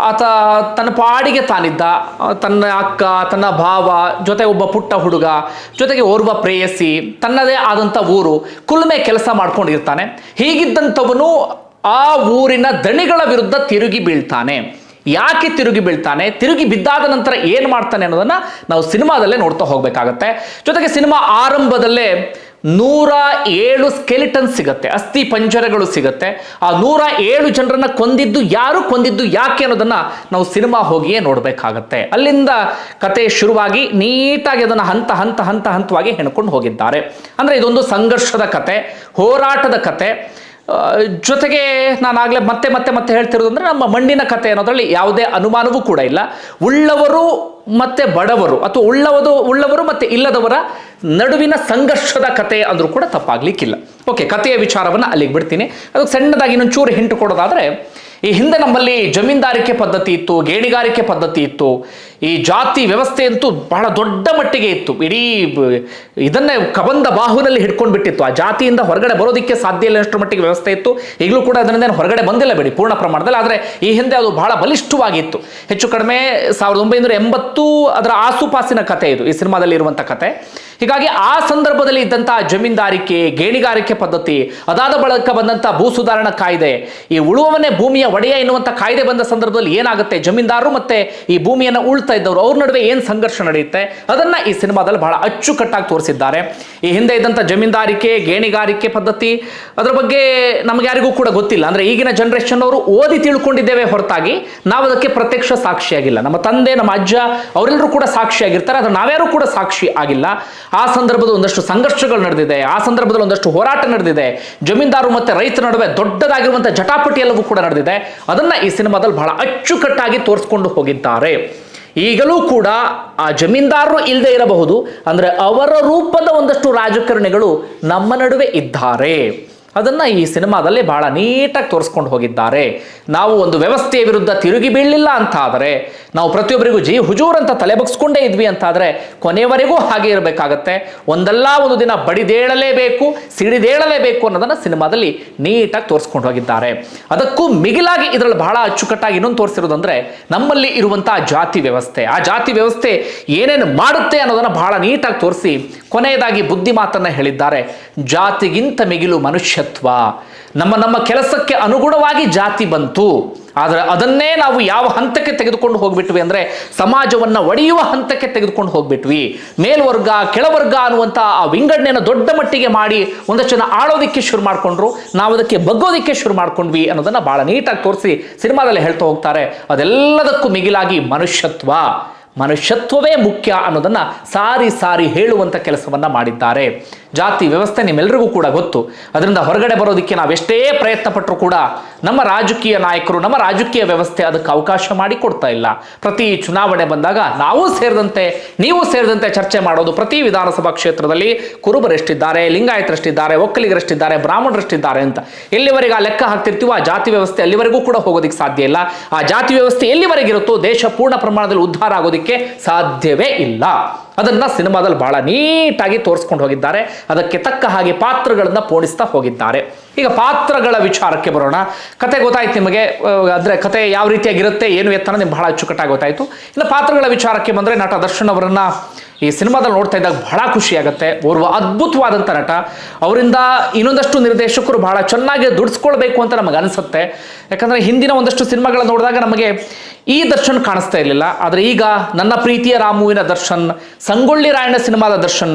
ಆತ ತನ್ನ ಪಾಡಿಗೆ ತಾನಿದ್ದ, ತನ್ನ ಅಕ್ಕ, ತನ್ನ ಭಾವ, ಜೊತೆ ಒಬ್ಬ ಪುಟ್ಟ ಹುಡುಗ, ಜೊತೆಗೆ ಓರ್ವ ಪ್ರೇಯಸಿ, ತನ್ನದೇ ಆದಂಥ ಊರು, ಕುಲ್ಮೆ ಕೆಲಸ ಮಾಡ್ಕೊಂಡಿರ್ತಾನೆ. ಹೀಗಿದ್ದಂಥವನು ಆ ಊರಿನ ದಣಿಗಳ ವಿರುದ್ಧ ತಿರುಗಿ ಬೀಳ್ತಾನೆ. ಯಾಕೆ ತಿರುಗಿ ಬೀಳ್ತಾನೆ? ತಿರುಗಿ ಬಿದ್ದಾದ ನಂತರ ಏನು ಮಾಡ್ತಾನೆ ಅನ್ನೋದನ್ನ ನಾವು ಸಿನಿಮಾದಲ್ಲೇ ನೋಡ್ತಾ ಹೋಗ್ಬೇಕಾಗತ್ತೆ. ಜೊತೆಗೆ ಸಿನಿಮಾ ಆರಂಭದಲ್ಲೇ ನೂರ ಏಳು ಸ್ಕೆಲಿಟನ್ ಸಿಗತ್ತೆ. ಅಸ್ಥಿ ಪಂಜರಗಳು ಸಿಗತ್ತೆ. ಆ ನೂರ ಏಳು ಜನರನ್ನ ಕೊಂದಿದ್ದು ಯಾರು? ಕೊಂದಿದ್ದು ಯಾಕೆ ಅನ್ನೋದನ್ನ ನಾವು ಸಿನಿಮಾ ಹೋಗಿಯೇ ನೋಡಬೇಕಾಗತ್ತೆ. ಅಲ್ಲಿಂದ ಕತೆ ಶುರುವಾಗಿ ನೀಟಾಗಿ ಅದನ್ನು ಹಂತ ಹಂತ ಹಂತ, ಹಂತವಾಗಿ ಹೆಣ್ಕೊಂಡು ಹೋಗಿದ್ದಾರೆ. ಅಂದ್ರೆ ಇದೊಂದು ಸಂಘರ್ಷದ ಕತೆ, ಹೋರಾಟದ ಕತೆ. ಜೊತೆಗೆ ನಾನು ಆಗಲೇ ಮತ್ತೆ ಮತ್ತೆ ಮತ್ತೆ ಹೇಳ್ತಿರೋದು ಅಂದರೆ ನಮ್ಮ ಮಣ್ಣಿನ ಕಥೆ ಅನ್ನೋದರಲ್ಲಿ ಯಾವುದೇ ಅನುಮಾನವೂ ಕೂಡ ಇಲ್ಲ. ಉಳ್ಳವರು ಮತ್ತೆ ಬಡವರು ಅಥವಾ ಉಳ್ಳವರು ಉಳ್ಳವರು ಮತ್ತೆ ಇಲ್ಲದವರ ನಡುವಿನ ಸಂಘರ್ಷದ ಕತೆ ಅಂದರೂ ಕೂಡ ತಪ್ಪಾಗ್ಲಿಕ್ಕಿಲ್ಲ. ಓಕೆ ಕಥೆಯ ವಿಚಾರವನ್ನು ಅಲ್ಲಿಗೆ ಬಿಡ್ತೀನಿ. ಅದಕ್ಕೆ ಸಣ್ಣದಾಗಿ ಇನ್ನೊಂದು ಚೂರು ಹಿಂಟು ಕೊಡೋದಾದರೆ, ಈ ಹಿಂದೆ ನಮ್ಮಲ್ಲಿ ಜಮೀನ್ದಾರಿಕೆ ಪದ್ಧತಿ ಇತ್ತು, ಗೇಣಿಗಾರಿಕೆ ಪದ್ಧತಿ ಇತ್ತು. ಈ ಜಾತಿ ವ್ಯವಸ್ಥೆ ಅಂತೂ ಬಹಳ ದೊಡ್ಡ ಮಟ್ಟಿಗೆ ಇತ್ತು. ಇಡೀ ಇದನ್ನೇ ಕಬಂದ ಬಾಹುನಲ್ಲಿ ಹಿಡ್ಕೊಂಡು ಬಿಟ್ಟಿತ್ತು. ಆ ಜಾತಿಯಿಂದ ಹೊರಗಡೆ ಬರೋದಕ್ಕೆ ಸಾಧ್ಯ ಇಲ್ಲ ಅಷ್ಟರ ಮಟ್ಟಿಗೆ ವ್ಯವಸ್ಥೆ ಇತ್ತು. ಈಗಲೂ ಕೂಡ ಅದರಿಂದ ಹೊರಗಡೆ ಬಂದಿಲ್ಲ ಬಿಡಿ, ಪೂರ್ಣ ಪ್ರಮಾಣದಲ್ಲಿ. ಆದರೆ ಈ ಹಿಂದೆ ಅದು ಬಹಳ ಬಲಿಷ್ಠವಾಗಿತ್ತು. ಹೆಚ್ಚು ಕಡಿಮೆ ಸಾವಿರದ ಒಂಬೈನೂರ ಎಂಬತ್ತು ಅದರ ಆಸುಪಾಸಿನ ಕತೆ ಇದು, ಈ ಸಿನಿಮಾದಲ್ಲಿ ಇರುವಂಥ ಕತೆ ಹೀಗಾಗಿ ಆ ಸಂದರ್ಭದಲ್ಲಿ ಇದ್ದಂತಹ ಜಮೀನ್ದಾರಿಕೆ, ಗೇಣಿಗಾರಿಕೆ ಪದ್ಧತಿ, ಅದಾದ ಬಳಕ ಬಂದಂಥ ಭೂ ಸುಧಾರಣಾ ಕಾಯ್ದೆ, ಈ ಉಳುವವನೇ ಭೂಮಿಯ ಒಡೆಯ ಎನ್ನುವಂಥ ಕಾಯ್ದೆ ಬಂದ ಸಂದರ್ಭದಲ್ಲಿ ಏನಾಗುತ್ತೆ? ಜಮೀನ್ದಾರರು ಮತ್ತೆ ಈ ಭೂಮಿಯನ್ನು ಇದ್ದವರು, ಅವ್ರ ನಡುವೆ ಏನು ಸಂಘರ್ಷ ನಡೆಯುತ್ತೆ ಅದನ್ನ ಈ ಸಿನಿಮಾದಲ್ಲಿ ಬಹಳ ಅಚ್ಚುಕಟ್ಟಾಗಿ ತೋರಿಸಿದ್ದಾರೆ. ಈ ಹಿಂದೆ ಇದ್ದಂಥ ಜಮೀನ್ದಾರಿಕೆ, ಗೇಣಿಗಾರಿಕೆ ಪದ್ಧತಿ, ಅದರ ಬಗ್ಗೆ ನಮ್ಗೆ ಯಾರಿಗೂ ಕೂಡ ಗೊತ್ತಿಲ್ಲ. ಅಂದ್ರೆ ಈಗಿನ ಜನರೇಷನ್ ಅವರು ಓದಿ ತಿಳ್ಕೊಂಡಿದ್ದೇವೆ ಹೊರತಾಗಿ, ನಾವು ಅದಕ್ಕೆ ಪ್ರತ್ಯಕ್ಷ ಸಾಕ್ಷಿಯಾಗಿಲ್ಲ. ನಮ್ಮ ತಂದೆ, ನಮ್ಮ ಅಜ್ಜ ಅವರೆಲ್ಲರೂ ಕೂಡ ಸಾಕ್ಷಿಯಾಗಿರ್ತಾರೆ, ಆದರೆ ನಾವ್ಯಾರೂ ಕೂಡ ಸಾಕ್ಷಿ ಆಗಿಲ್ಲ. ಆ ಸಂದರ್ಭದಲ್ಲಿ ಒಂದಷ್ಟು ಸಂಘರ್ಷಗಳು ನಡೆದಿದೆ, ಆ ಸಂದರ್ಭದಲ್ಲಿ ಒಂದಷ್ಟು ಹೋರಾಟ ನಡೆದಿದೆ. ಜಮೀನ್ದಾರು ಮತ್ತೆ ರೈತರ ನಡುವೆ ದೊಡ್ಡದಾಗಿರುವಂತಹ ಜಟಾಪಟಿ ಎಲ್ಲವೂ ಕೂಡ ನಡೆದಿದೆ. ಅದನ್ನ ಈ ಸಿನಿಮಾದಲ್ಲಿ ಬಹಳ ಅಚ್ಚುಕಟ್ಟಾಗಿ ತೋರಿಸ್ಕೊಂಡು ಹೋಗಿದ್ದಾರೆ. ಈಗಲೂ ಕೂಡ ಆ ಜಮೀನ್ದಾರರು ಇಲ್ಲದೆ ಇರಬಹುದು. ಅಂದರೆ ಅವರ ರೂಪದ ಒಂದಷ್ಟು ರಾಜಕಾರಣಿಗಳು ನಮ್ಮ ನಡುವೆ ಇದ್ದಾರೆ. ಅದನ್ನ ಈ ಸಿನಿಮಾದಲ್ಲಿ ಬಹಳ ನೀಟಾಗಿ ತೋರಿಸ್ಕೊಂಡು ಹೋಗಿದ್ದಾರೆ. ನಾವು ಒಂದು ವ್ಯವಸ್ಥೆಯ ವಿರುದ್ಧ ತಿರುಗಿ ಬೀಳಲಿಲ್ಲ ಅಂತ ಆದರೆ, ನಾವು ಪ್ರತಿಯೊಬ್ಬರಿಗೂ ಜೈ ಹುಜೂರ್ ಅಂತ ತಲೆ ಬಗ್ಸ್ಕೊಂಡೇ ಇದ್ವಿ ಅಂತ ಆದರೆ ಕೊನೆಯವರೆಗೂ ಹಾಗೆ ಇರಬೇಕಾಗತ್ತೆ. ಒಂದಲ್ಲ ಒಂದು ದಿನ ಬಡಿದೇಳಲೇಬೇಕು, ಸಿಡಿದೇಳಲೇಬೇಕು ಅನ್ನೋದನ್ನು ಸಿನಿಮಾದಲ್ಲಿ ನೀಟಾಗಿ ತೋರಿಸ್ಕೊಂಡು ಹೋಗಿದ್ದಾರೆ. ಅದಕ್ಕೂ ಮಿಗಿಲಾಗಿ ಇದರಲ್ಲಿ ಬಹಳ ಅಚ್ಚುಕಟ್ಟಾಗಿ ಇನ್ನೊಂದು ತೋರಿಸಿರೋದಂದ್ರೆ, ನಮ್ಮಲ್ಲಿ ಇರುವಂತಹ ಜಾತಿ ವ್ಯವಸ್ಥೆ. ಆ ಜಾತಿ ವ್ಯವಸ್ಥೆ ಏನೇನು ಮಾಡುತ್ತೆ ಅನ್ನೋದನ್ನು ಬಹಳ ನೀಟಾಗಿ ತೋರಿಸಿ, ಕೊನೆಯದಾಗಿ ಬುದ್ಧಿ ಮಾತನ್ನ ಹೇಳಿದ್ದಾರೆ. ಜಾತಿಗಿಂತ ಮಿಗಿಲು ಮನುಷ್ಯತ್ವ ನಮ್ಮ ನಮ್ಮ ಕೆಲಸಕ್ಕೆ ಅನುಗುಣವಾಗಿ ಜಾತಿ ಬಂತು. ಆದರೆ ಅದನ್ನೇ ನಾವು ಯಾವ ಹಂತಕ್ಕೆ ತೆಗೆದುಕೊಂಡು ಹೋಗ್ಬಿಟ್ವಿ ಅಂದ್ರೆ ಸಮಾಜವನ್ನ ಒಡೆಯುವ ಹಂತಕ್ಕೆ ತೆಗೆದುಕೊಂಡು ಹೋಗ್ಬಿಟ್ವಿ. ಮೇಲ್ವರ್ಗ, ಕೆಳವರ್ಗ ಅನ್ನುವಂಥ ಆ ವಿಂಗಡಣೆಯನ್ನು ದೊಡ್ಡ ಮಟ್ಟಿಗೆ ಮಾಡಿ ಒಂದಷ್ಟು ಜನ ಆಳೋದಿಕ್ಕೆ ಶುರು ಮಾಡ್ಕೊಂಡ್ರು. ನಾವು ಅದಕ್ಕೆ ಬಗ್ಗೋದಿಕ್ಕೆ ಶುರು ಮಾಡ್ಕೊಂಡ್ವಿ ಅನ್ನೋದನ್ನ ಭಾಳ ನೀಟಾಗಿ ತೋರಿಸಿ ಸಿನಿಮಾದಲ್ಲಿ ಹೇಳ್ತಾ ಹೋಗ್ತಾರೆ. ಅದೆಲ್ಲದಕ್ಕೂ ಮಿಗಿಲಾಗಿ ಮನುಷ್ಯತ್ವ. ಮನುಷ್ಯತ್ವವೇ ಮುಖ್ಯ ಅನ್ನೋದನ್ನ ಸಾರಿ ಸಾರಿ ಹೇಳುವಂತ ಕೆಲಸವನ್ನ ಮಾಡಿದ್ದಾರೆ. ಜಾತಿ ವ್ಯವಸ್ಥೆ ನಿಮ್ಮೆಲ್ಲರಿಗೂ ಕೂಡ ಗೊತ್ತು. ಅದರಿಂದ ಹೊರಗಡೆ ಬರೋದಕ್ಕೆ ನಾವೆಷ್ಟೇ ಪ್ರಯತ್ನ ಪಟ್ಟರು ಕೂಡ ನಮ್ಮ ರಾಜಕೀಯ ನಾಯಕರು, ನಮ್ಮ ರಾಜಕೀಯ ವ್ಯವಸ್ಥೆ ಅದಕ್ಕೆ ಅವಕಾಶ ಮಾಡಿ ಕೊಡ್ತಾ ಇಲ್ಲ. ಪ್ರತಿ ಚುನಾವಣೆ ಬಂದಾಗ ನಾವು ಸೇರಿದಂತೆ, ನೀವು ಸೇರಿದಂತೆ ಚರ್ಚೆ ಮಾಡೋದು ಪ್ರತಿ ವಿಧಾನಸಭಾ ಕ್ಷೇತ್ರದಲ್ಲಿ ಕುರುಬರೆಷ್ಟಿದ್ದಾರೆ, ಲಿಂಗಾಯತರಷ್ಟಿದ್ದಾರೆ, ಒಕ್ಕಲಿಗರಷ್ಟಿದ್ದಾರೆ, ಬ್ರಾಹ್ಮಣರಷ್ಟಿದ್ದಾರೆ ಅಂತ. ಎಲ್ಲಿವರೆಗೆ ಆ ಲೆಕ್ಕ ಹಾಕ್ತಿರ್ತೀವೋ ಆ ಜಾತಿ ವ್ಯವಸ್ಥೆ ಅಲ್ಲಿವರೆಗೂ ಕೂಡ ಹೋಗೋದಿಕ್ಕೆ ಸಾಧ್ಯ ಇಲ್ಲ. ಆ ಜಾತಿ ವ್ಯವಸ್ಥೆ ಎಲ್ಲಿವರೆಗಿರುತ್ತೋ ದೇಶ ಪೂರ್ಣ ಪ್ರಮಾಣದಲ್ಲಿ ಉದ್ಧಾರ ಆಗೋದಕ್ಕೆ ಸಾಧ್ಯವೇ ಇಲ್ಲ. ಅದನ್ನ ಸಿನಿಮಾದಲ್ಲಿ ಬಹಳ ನೀಟಾಗಿ ತೋರಿಸ್ಕೊಂಡು ಹೋಗಿದ್ದಾರೆ. ಅದಕ್ಕೆ ತಕ್ಕ ಹಾಗೆ ಪಾತ್ರಗಳನ್ನು ಪೋಣಿಸ್ತಾ ಹೋಗಿದ್ದಾರೆ. ಈಗ ಪಾತ್ರಗಳ ವಿಚಾರಕ್ಕೆ ಬರೋಣ. ಕತೆ ಗೊತ್ತಾಯ್ತು ನಿಮಗೆ? ಅದರ ಕತೆ ಯಾವ ರೀತಿಯಾಗಿರುತ್ತೆ, ಏನು ಎತ್ತನ ನಿಮ್ಗೆ ಬಹಳ ಅಚ್ಚುಕಟ್ಟಾಗಿ ಗೊತ್ತಾಯಿತು. ಇನ್ನು ಪಾತ್ರಗಳ ವಿಚಾರಕ್ಕೆ ಬಂದ್ರೆ ನಟ ದರ್ಶನ್ ಅವರನ್ನು ಈ ಸಿನಿಮಾದಲ್ಲಿ ನೋಡ್ತಾ ಇದ್ದಾಗ ಬಹಳ ಖುಷಿ ಆಗುತ್ತೆ ಓರ್ವ ಅದ್ಭುತವಾದಂಥ ನಟ. ಅವರಿಂದ ಇನ್ನೊಂದಷ್ಟು ನಿರ್ದೇಶಕರು ಬಹಳ ಚೆನ್ನಾಗಿ ದುಡಿಸ್ಕೊಳ್ಬೇಕು ಅಂತ ನಮಗೆ ಅನಿಸುತ್ತೆ ಯಾಕಂದ್ರೆ ಹಿಂದಿನ ಒಂದಷ್ಟು ಸಿನಿಮಾಗಳನ್ನ ನೋಡಿದಾಗ ನಮಗೆ ಈ ದರ್ಶನ್ ಕಾಣಿಸ್ತಾ ಇರಲಿಲ್ಲ. ಆದರೆ ಈಗ ನನ್ನ ಪ್ರೀತಿಯ ರಾಮುವಿನ ದರ್ಶನ್, ಸಂಗೊಳ್ಳಿ ರಾಯಣ್ಣ ಸಿನಿಮಾದ ದರ್ಶನ್,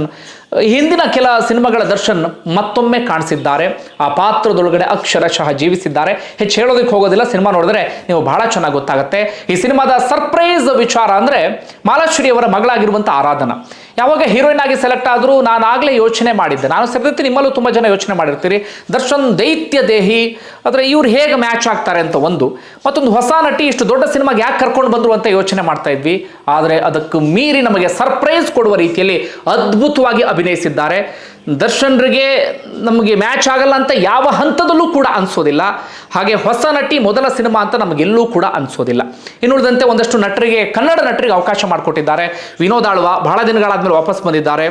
ಹಿಂದಿನ ಕೆಲ ಸಿನಿಮಾಗಳ ದರ್ಶನ್ ಮತ್ತೊಮ್ಮೆ ಕಾಣಿಸಿದ್ದಾರೆ. ಆ ಪಾತ್ರದೊಳಗಡೆ ಅಕ್ಷರಶಃ ಜೀವಿಸಿದ್ದಾರೆ. ಹೆಚ್ಚು ಹೇಳೋದಕ್ಕೆ ಹೋಗೋದಿಲ್ಲ, ಸಿನಿಮಾ ನೋಡಿದ್ರೆ ನೀವು ಬಹಳ ಚೆನ್ನಾಗಿ ಗೊತ್ತಾಗುತ್ತೆ. ಈ ಸಿನಿಮಾದ ಸರ್ಪ್ರೈಸ್ ವಿಚಾರ ಅಂದರೆ ಮಾಲಾಶ್ರೀ ಅವರ ಮಗಳಾಗಿರುವಂಥ ಆರಾಧನಾ. ಯಾವಾಗ ಹೀರೋಯಿನ್ ಆಗಿ ಸೆಲೆಕ್ಟ್ ಆದರೂ ನಾನು ಆಗಲೇ ಯೋಚನೆ ಮಾಡಿದ್ದೆ. ನಾನು ಸೇರಿದಂತೆ ನಿಮ್ಮಲ್ಲೂ ತುಂಬ ಜನ ಯೋಚನೆ ಮಾಡಿರ್ತೀರಿ. ದರ್ಶನ್ ದೈತ್ಯ ದೇಹಿ, ಆದರೆ ಇವ್ರು ಹೇಗೆ ಮ್ಯಾಚ್ ಆಗ್ತಾರೆ ಅಂತ ಒಂದು. ಮತ್ತೊಂದು ಹೊಸ ನಟಿ, ಇಷ್ಟು ದೊಡ್ಡ ಸಿನಿಮಾಗೆ ಯಾಕೆ ಕರ್ಕೊಂಡು ಬಂದರು ಅಂತ ಯೋಚನೆ ಮಾಡ್ತಾ ಇದ್ವಿ. ಆದರೆ ಅದಕ್ಕೂ ಮೀರಿ ನಮಗೆ ಸರ್ಪ್ರೈಸ್ ಕೊಡುವ ರೀತಿಯಲ್ಲಿ ಅದ್ಭುತವಾಗಿ ಅಭಿನಯಿಸಿದ್ದಾರೆ. ದರ್ಶನ್ರಿಗೆ ನಮಗೆ ಮ್ಯಾಚ್ ಆಗಲ್ಲ ಅಂತ ಯಾವ ಹಂತದಲ್ಲೂ ಕೂಡ ಅನಿಸೋದಿಲ್ಲ. ಹಾಗೆ ಹೊಸ ನಟಿ ಮೊದಲ ಸಿನಿಮಾ ಅಂತ ನಮಗೆಲ್ಲೂ ಕೂಡ ಅನಿಸೋದಿಲ್ಲ. ಇನ್ನುಳಿದಂತೆ ಒಂದಷ್ಟು ನಟರಿಗೆ, ಕನ್ನಡ ನಟರಿಗೆ ಅವಕಾಶ ಮಾಡಿಕೊಟ್ಟಿದ್ದಾರೆ. ವಿನೋದ್ ಆಳ್ವ ಬಹಳ ದಿನಗಳಾದಮೇಲೆ ವಾಪಸ್ ಬಂದಿದ್ದಾರೆ.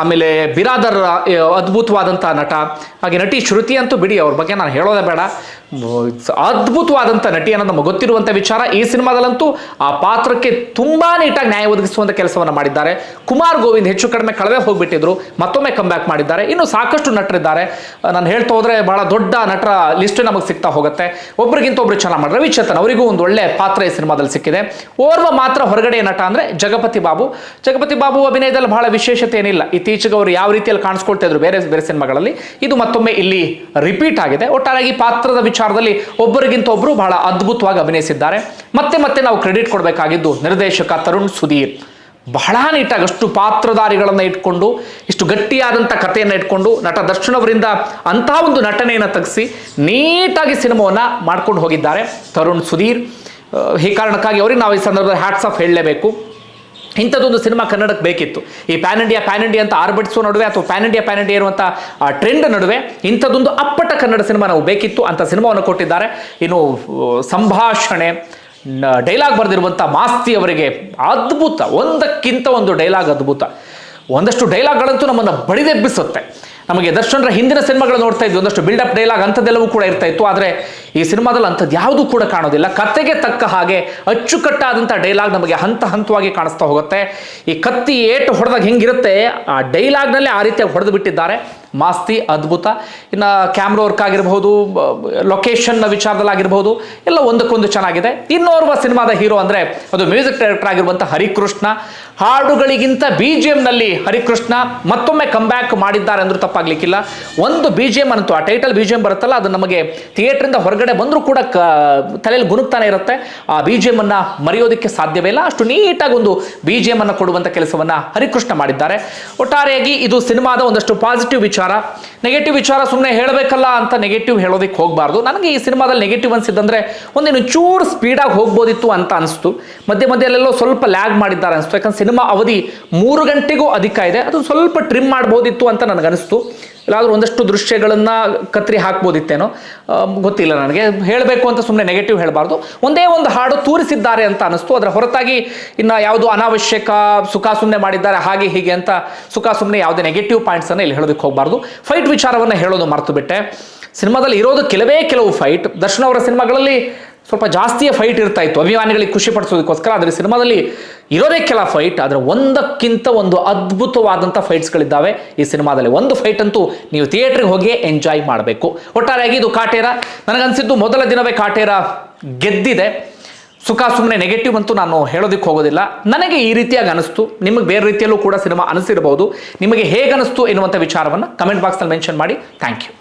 ಆಮೇಲೆ ಬಿರಾದರ್ ಅದ್ಭುತವಾದಂಥ ನಟ. ಹಾಗೆ ನಟಿ ಶ್ರುತಿ ಅಂತೂ ಬಿಡಿ, ಅವ್ರ ಬಗ್ಗೆ ನಾನು ಹೇಳೋದೇ ಬೇಡ. ಅದ್ಭುತವಾದಂಥ ನಟಿ ಅನ್ನೋದು ನಮಗೆ ಗೊತ್ತಿರುವಂಥ ವಿಚಾರ. ಈ ಸಿನಿಮಾದಲ್ಲಂತೂ ಆ ಪಾತ್ರಕ್ಕೆ ತುಂಬಾ ನೀಟಾಗಿ ನ್ಯಾಯ ಒದಗಿಸುವಂಥ ಕೆಲಸವನ್ನು ಮಾಡಿದ್ದಾರೆ. ಕುಮಾರ್ ಗೋವಿಂದ್ ಹೆಚ್ಚು ಕಡಿಮೆ ಕಳವೆ ಹೋಗಿಬಿಟ್ಟಿದ್ರು. ಮತ್ತೊಮ್ಮೆ ಕಮ್ಬ್ಯಾಕ್ ಮಾಡಿದ್ದಾರೆ. ಇನ್ನು ಸಾಕಷ್ಟು ನಟರಿದ್ದಾರೆ. ನಾನು ಹೇಳ್ತಾ ಹೋದ್ರೆ ಬಹಳ ದೊಡ್ಡ ನಟರ ಲಿಸ್ಟ್ ನಮಗೆ ಸಿಗ್ತಾ ಹೋಗುತ್ತೆ. ಒಬ್ರಿಗಿಂತ ಒಬ್ರು ಚೆನ್ನಾಗಿ ಮಾಡಿ ರವಿಚೇತನ್ ಅವರಿಗೂ ಒಂದು ಒಳ್ಳೆ ಪಾತ್ರ ಈ ಸಿನಿಮಾದಲ್ಲಿ ಸಿಕ್ಕಿದೆ. ಓರ್ವ ಮಾತ್ರ ಹೊರಗಡೆ ನಟ ಅಂದ್ರೆ ಜಗಪತಿ ಬಾಬು. ಜಗಪತಿ ಬಾಬು ಅಭಿನಯದಲ್ಲಿ ಬಹಳ ವಿಶೇಷತೆ ಏನಿಲ್ಲ. ಇತ್ತೀಚೆಗೆ ಅವರು ಯಾವ ರೀತಿಯಲ್ಲಿ ಕಾಣಿಸ್ಕೊಳ್ತಾ ಇದ್ರು ಬೇರೆ ಬೇರೆ ಸಿನಿಮಾಗಳಲ್ಲಿ, ಇದು ಮತ್ತೊಮ್ಮೆ ಇಲ್ಲಿ ರಿಪೀಟ್ ಆಗಿದೆ. ಒಟ್ಟಾರಾಗಿ ಪಾತ್ರದ ವಿಚಾರದಲ್ಲಿ ಒಬ್ಬರಿಗಿಂತ ಒಬ್ರು ಬಹಳ ಅದ್ಭುತವಾಗಿ ಅಭಿನಯಿಸಿದ್ದಾರೆ. ಮತ್ತೆ ಮತ್ತೆ ನಾವು ಕ್ರೆಡಿಟ್ ಕೊಡಬೇಕಾಗಿದ್ದು ನಿರ್ದೇಶಕ ತರುಣ್ ಸುಧೀರ್. ಬಹಳ ನೀಟಾಗಿ ಅಷ್ಟು ಪಾತ್ರಧಾರಿಗಳನ್ನು ಇಟ್ಕೊಂಡು, ಇಷ್ಟು ಗಟ್ಟಿಯಾದಂಥ ಕಥೆಯನ್ನು ಇಟ್ಕೊಂಡು ನಟ ದರ್ಶನ್ ಅವರಿಂದ ಅಂತಹ ಒಂದು ನಟನೆಯನ್ನು ತೆಗೆಸಿ ನೀಟಾಗಿ ಸಿನಿಮಾವನ್ನು ಮಾಡ್ಕೊಂಡು ಹೋಗಿದ್ದಾರೆ. ತರುಣ್ ಸುಧೀರ್ ಈ ಕಾರಣಕ್ಕಾಗಿ ಅವ್ರಿಗೆ ನಾವು ಈ ಸಂದರ್ಭದಲ್ಲಿ ಹ್ಯಾಟ್ಸ್ ಆಫ್ ಹೇಳಲೇಬೇಕು. ಇಂಥದ್ದೊಂದು ಸಿನಿಮಾ ಕನ್ನಡಕ್ಕೆ ಬೇಕಿತ್ತು. ಈ ಪ್ಯಾನ್ ಇಂಡಿಯಾ ಪ್ಯಾನ್ ಇಂಡಿಯಾ ಅಂತ ಆರ್ಬಿಟ್ಸೋ ನಡುವೆ ಅಥವಾ ಪ್ಯಾನ್ ಇಂಡಿಯಾ ಪ್ಯಾನ್ ಇಂಡಿಯಾ ಇರುವಂಥ ಟ್ರೆಂಡ್ ನಡುವೆ ಇಂಥದ್ದೊಂದು ಅಪ್ಪಟ ಕನ್ನಡ ಸಿನಿಮಾ ನಾವು ಬೇಕಿತ್ತು ಅಂತ ಸಿನಿಮಾವನ್ನು ಕೊಟ್ಟಿದ್ದಾರೆ. ಇನ್ನು ಸಂಭಾಷಣೆ ಡೈಲಾಗ್ ಬರೆದಿರುವಂಥ ಮಾಸ್ತಿ ಅವರಿಗೆ ಅದ್ಭುತ, ಒಂದಕ್ಕಿಂತ ಒಂದು ಡೈಲಾಗ್ ಅದ್ಭುತ. ಒಂದಷ್ಟು ಡೈಲಾಗ್ಗಳಂತೂ ನಮ್ಮನ್ನು ಬಡಿದೆಬ್ಬಿಸುತ್ತೆ ನಮಗೆ ದರ್ಶನ್ರ ಹಿಂದಿನ ಸಿನಿಮಾಗಳು ನೋಡ್ತಾ ಇದ್ವಿ, ಒಂದಷ್ಟು ಬಿಲ್ಡಪ್ ಡೈಲಾಗ್ ಅಂಥದ್ದೆಲ್ಲವೂ ಕೂಡ ಇರ್ತಾ ಇತ್ತು. ಆದರೆ ಈ ಸಿನಿಮಾದಲ್ಲಿ ಅಂಥದ್ದು ಯಾವುದೂ ಕೂಡ ಕಾಣೋದಿಲ್ಲ. ಕತೆಗೆ ತಕ್ಕ ಹಾಗೆ ಅಚ್ಚುಕಟ್ಟಾದಂಥ ಡೈಲಾಗ್ ನಮಗೆ ಹಂತ ಹಂತವಾಗಿ ಕಾಣಿಸ್ತಾ ಹೋಗುತ್ತೆ. ಈ ಕತ್ತಿ ಏಟು ಹೊಡೆದಾಗ ಹೆಂಗಿರುತ್ತೆ, ಆ ಡೈಲಾಗ್ನಲ್ಲೇ ಆ ರೀತಿಯಾಗಿ ಹೊಡೆದು ಬಿಟ್ಟಿದ್ದಾರೆ. ಮಾಸ್ತಿ, ಅದ್ಭುತ. ಇನ್ನು ಕ್ಯಾಮ್ರಾ ವರ್ಕ್ ಆಗಿರಬಹುದು ಲೊಕೇಶನ್ನ ವಿಚಾರದಲ್ಲಾಗಿರ್ಬೋದು ಎಲ್ಲ ಒಂದಕ್ಕೊಂದು ಚೆನ್ನಾಗಿದೆ. ಇನ್ನೋರ್ವ ಸಿನಿಮಾದ ಹೀರೋ ಅಂದರೆ ಅದು ಮ್ಯೂಸಿಕ್ ಡೈರೆಕ್ಟರ್ ಆಗಿರುವಂಥ ಹರಿಕೃಷ್ಣ. ಹಾಡುಗಳಿಗಿಂತ ಬಿ ಜಿ ಎಮ್ನಲ್ಲಿ ಹರಿಕೃಷ್ಣ ಮತ್ತೊಮ್ಮೆ ಕಂಬ್ಯಾಕ್ ಮಾಡಿದ್ದಾರೆ ಅಂದರೂ ತಪ್ಪಾಗ್ಲಿಕ್ಕಿಲ್ಲ. ಒಂದು ಬಿ ಜಿ ಎಂ ಅಂತೂ ಆ ಟೈಟಲ್ ಬಿ ಜಿ ಎಂ ಬರುತ್ತಲ್ಲ, ಅದು ನಮಗೆ ಥಿಯೇಟ್ರಿಂದ ಹೊರಗಡೆ ಬಂದರೂ ಕೂಡ ಕ ತಲೆಯಲ್ಲಿ ಗುಣುಕ್ತಾನೆ ಇರುತ್ತೆ. ಆ ಬಿ ಜಿ ಎಂ ಅನ್ನು ಮರೆಯೋದಕ್ಕೆ ಸಾಧ್ಯವೇ ಇಲ್ಲ. ಅಷ್ಟು ನೀಟಾಗಿ ಒಂದು ಬಿ ಜಿ ಎಂ ಅನ್ನು ಕೊಡುವಂಥ ಕೆಲಸವನ್ನು ಹರಿಕೃಷ್ಣ ಮಾಡಿದ್ದಾರೆ. ಒಟ್ಟಾರೆಯಾಗಿ ಇದು ಸಿನಿಮಾದ ಒಂದಷ್ಟು ಪಾಸಿಟಿವ್ ವಿಚಾರ ನೆಗೆಟಿವ್ ವಿಚಾರ ಸುಮ್ಮನೆ ಹೇಳಬೇಕಲ್ಲ ಅಂತ ನೆಗೆಟಿವ್ ಹೇಳೋದಕ್ಕೆ ಹೋಗಬಾರ್ದು. ನನಗೆ ಈ ಸಿನಿಮಾದಲ್ಲಿ ನೆಗೆಟಿವ್ ಅನಿಸಿದ್ದಂದರೆ ಒಂದೇನು ಚೂರು ಸ್ಪೀಡಾಗಿ ಹೋಗ್ಬೋದಿತ್ತು ಅಂತ ಅನಿಸ್ತು. ಮಧ್ಯೆ ಮಧ್ಯೆಲ್ಲೆಲ್ಲೋ ಸ್ವಲ್ಪ ಲ್ಯಾಗ್ ಮಾಡಿದ್ದಾರೆ ಅನಿಸ್ತು. ಯಾಕಂದ್ರೆ ಸಿನಿಮಾ ಅವಧಿ ಮೂರು ಗಂಟೆಗೂ ಅಧಿಕ ಇದೆ. ಅದು ಸ್ವಲ್ಪ ಟ್ರಿಮ್ ಮಾಡ್ಬೋದಿತ್ತು ಅಂತ ನನಗನ್ನಿಸ್ತು ಇಲ್ಲಾದ್ರೂ ಒಂದಷ್ಟು ದೃಶ್ಯಗಳನ್ನು ಕತ್ತರಿ ಹಾಕ್ಬೋದಿತ್ತೇನೋ? ಗೊತ್ತಿಲ್ಲ ನನಗೆ. ಹೇಳಬೇಕು ಅಂತ ಸುಮ್ಮನೆ ನೆಗೆಟಿವ್ ಹೇಳಬಾರ್ದು. ಒಂದೇ ಒಂದು ಹಾಡು ತೂರಿಸಿದ್ದಾರೆ ಅಂತ ಅನಿಸ್ತು ಅದರ ಹೊರತಾಗಿ ಇನ್ನು ಯಾವುದು ಅನಾವಶ್ಯಕ ಸುಖ ಸುಮ್ಮನೆ ಮಾಡಿದ್ದಾರೆ, ಹಾಗೆ ಹೀಗೆ ಅಂತ ಸುಖ ಸುಮ್ಮನೆ ಯಾವುದೇ ನೆಗೆಟಿವ್ ಪಾಯಿಂಟ್ಸನ್ನು ಇಲ್ಲಿ ಹೇಳೋದಕ್ಕೆ ಹೋಗಬಾರ್ದು. ಫೈಟ್ ವಿಚಾರವನ್ನು ಹೇಳೋದು ಮರೆತು ಬಿಟ್ಟೆ. ಸಿನಿಮಾದಲ್ಲಿ ಇರೋದು ಕೆಲವೇ ಕೆಲವು ಫೈಟ್ ದರ್ಶನ್ ಅವರ ಸಿನಿಮಾಗಳಲ್ಲಿ ಸ್ವಲ್ಪ ಜಾಸ್ತಿಯೇ ಫೈಟ್ ಇರ್ತಾ ಇತ್ತು. ಅಭಿಮಾನಿಗಳಿಗೆ ಖುಷಿ ಪಡಿಸೋದಕ್ಕೋಸ್ಕರ ಆದರೆ ಸಿನಿಮಾದಲ್ಲಿ ಇರೋದೇ ಕೆಲ ಫೈಟ್ ಆದರೆ ಒಂದಕ್ಕಿಂತ ಒಂದು ಅದ್ಭುತವಾದಂಥ ಫೈಟ್ಸ್ಗಳಿದ್ದಾವೆ ಈ ಸಿನಿಮಾದಲ್ಲಿ. ಒಂದು ಫೈಟ್ ಅಂತೂ ನೀವು ಥಿಯೇಟ್ರಿಗೆ ಹೋಗಿ ಎಂಜಾಯ್ ಮಾಡಬೇಕು. ಒಟ್ಟಾರೆಯಾಗಿ ಇದು ಕಾಟೇರ. ನನಗನ್ಸಿದ್ದು ಮೊದಲ ದಿನವೇ ಕಾಟೇರ ಗೆದ್ದಿದೆ. ಸುಖ ಸುಮ್ಮನೆ ನೆಗೆಟಿವ್ ಅಂತೂ ನಾನು ಹೇಳೋದಕ್ಕೆ ಹೋಗೋದಿಲ್ಲ. ನನಗೆ ಈ ರೀತಿಯಾಗಿ ಅನಿಸ್ತು. ನಿಮಗೆ ಬೇರೆ ರೀತಿಯಲ್ಲೂ ಕೂಡ ಸಿನಿಮಾ ಅನಿಸಿರಬಹುದು ನಿಮಗೆ ಹೇಗೆ ಅನಿಸ್ತು ಎನ್ನುವಂಥ ವಿಚಾರವನ್ನು ಕಮೆಂಟ್ ಬಾಕ್ಸ್ನಲ್ಲಿ ಮೆನ್ಷನ್ ಮಾಡಿ. Thank you